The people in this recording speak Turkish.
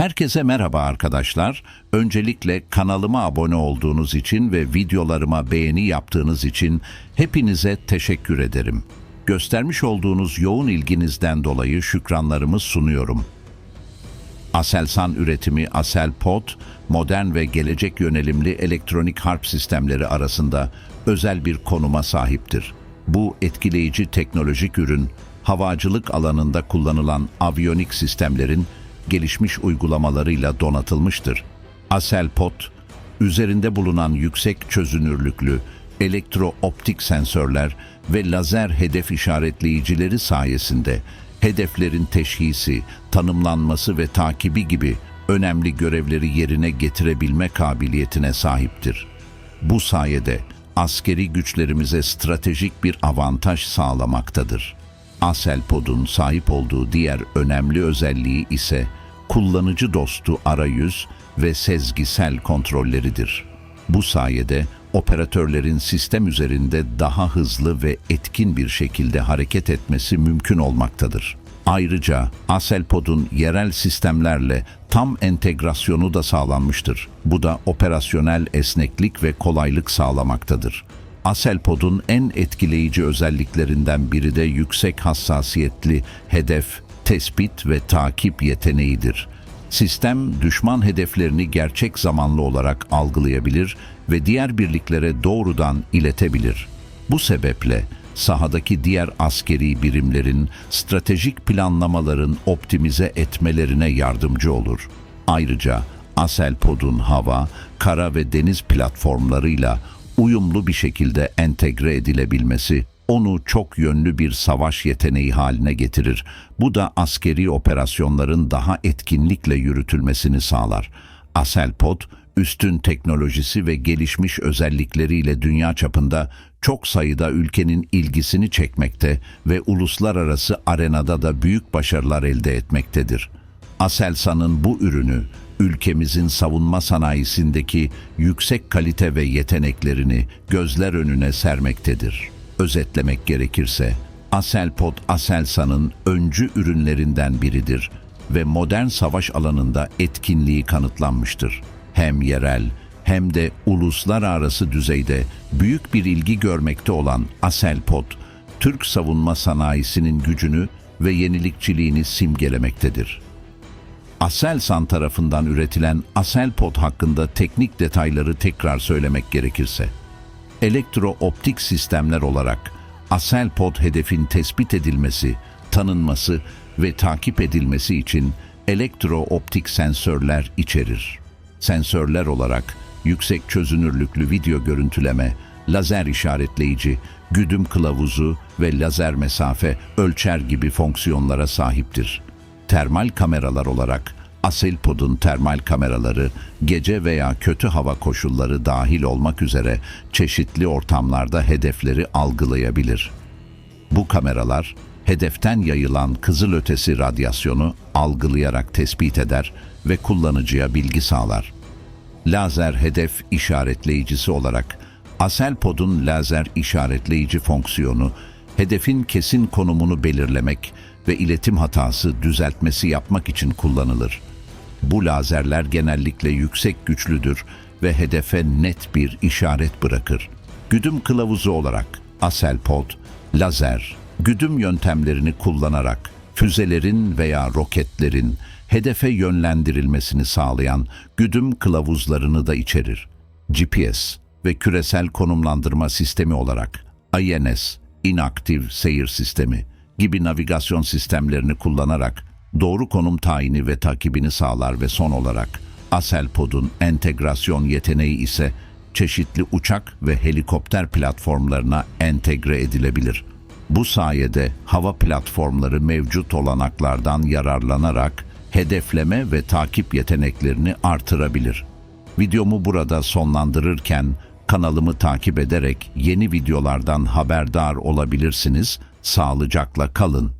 Herkese merhaba arkadaşlar. Öncelikle kanalıma abone olduğunuz için ve videolarıma beğeni yaptığınız için hepinize teşekkür ederim. Göstermiş olduğunuz yoğun ilginizden dolayı şükranlarımı sunuyorum. Aselsan üretimi Aselpod, modern ve gelecek yönelimli elektronik harp sistemleri arasında özel bir konuma sahiptir. Bu etkileyici teknolojik ürün, havacılık alanında kullanılan aviyonik sistemlerin gelişmiş uygulamalarıyla donatılmıştır. Aselpod, üzerinde bulunan yüksek çözünürlüklü elektro-optik sensörler ve lazer hedef işaretleyicileri sayesinde hedeflerin teşhisi, tanımlanması ve takibi gibi önemli görevleri yerine getirebilme kabiliyetine sahiptir. Bu sayede askeri güçlerimize stratejik bir avantaj sağlamaktadır. Aselpod'un sahip olduğu diğer önemli özelliği ise kullanıcı dostu arayüz ve sezgisel kontrolleridir. Bu sayede operatörlerin sistem üzerinde daha hızlı ve etkin bir şekilde hareket etmesi mümkün olmaktadır. Ayrıca Aselpod'un yerel sistemlerle tam entegrasyonu da sağlanmıştır. Bu da operasyonel esneklik ve kolaylık sağlamaktadır. Aselpod'un en etkileyici özelliklerinden biri de yüksek hassasiyetli hedef, tespit ve takip yeteneğidir. Sistem düşman hedeflerini gerçek zamanlı olarak algılayabilir ve diğer birliklere doğrudan iletebilir. Bu sebeple sahadaki diğer askeri birimlerin stratejik planlamaların optimize etmelerine yardımcı olur. Ayrıca Aselpod'un hava, kara ve deniz platformlarıyla uyumlu bir şekilde entegre edilebilmesi onu çok yönlü bir savaş yeteneği haline getirir. Bu da askeri operasyonların daha etkinlikle yürütülmesini sağlar. Aselpod, üstün teknolojisi ve gelişmiş özellikleriyle dünya çapında çok sayıda ülkenin ilgisini çekmekte ve uluslararası arenada da büyük başarılar elde etmektedir. Aselsan'ın bu ürünü ülkemizin savunma sanayisindeki yüksek kalite ve yeteneklerini gözler önüne sermektedir. Özetlemek gerekirse, Aselpod Aselsan'ın öncü ürünlerinden biridir ve modern savaş alanında etkinliği kanıtlanmıştır. Hem yerel hem de uluslararası düzeyde büyük bir ilgi görmekte olan Aselpod, Türk savunma sanayisinin gücünü ve yenilikçiliğini simgelemektedir. Aselsan tarafından üretilen Aselpod hakkında teknik detayları tekrar söylemek gerekirse, elektro-optik sistemler olarak Aselpod hedefin tespit edilmesi, tanınması ve takip edilmesi için elektro-optik sensörler içerir. Sensörler olarak yüksek çözünürlüklü video görüntüleme, lazer işaretleyici, güdüm kılavuzu ve lazer mesafe ölçer gibi fonksiyonlara sahiptir. Termal kameralar olarak Aselpod'un termal kameraları gece veya kötü hava koşulları dahil olmak üzere çeşitli ortamlarda hedefleri algılayabilir. Bu kameralar hedeften yayılan kızılötesi radyasyonu algılayarak tespit eder ve kullanıcıya bilgi sağlar. Lazer hedef işaretleyicisi olarak Aselpod'un lazer işaretleyici fonksiyonu hedefin kesin konumunu belirlemek ve iletim hatası düzeltmesi yapmak için kullanılır. Bu lazerler genellikle yüksek güçlüdür ve hedefe net bir işaret bırakır. Güdüm kılavuzu olarak Aselpod, lazer, güdüm yöntemlerini kullanarak füzelerin veya roketlerin hedefe yönlendirilmesini sağlayan güdüm kılavuzlarını da içerir. GPS ve küresel konumlandırma sistemi olarak INS, inaktif seyir sistemi gibi navigasyon sistemlerini kullanarak doğru konum tayini ve takibini sağlar ve son olarak Aselpod'un entegrasyon yeteneği ise çeşitli uçak ve helikopter platformlarına entegre edilebilir. Bu sayede hava platformları mevcut olanaklardan yararlanarak hedefleme ve takip yeteneklerini artırabilir. Videomu burada sonlandırırken kanalımı takip ederek yeni videolardan haberdar olabilirsiniz. Sağlıcakla kalın.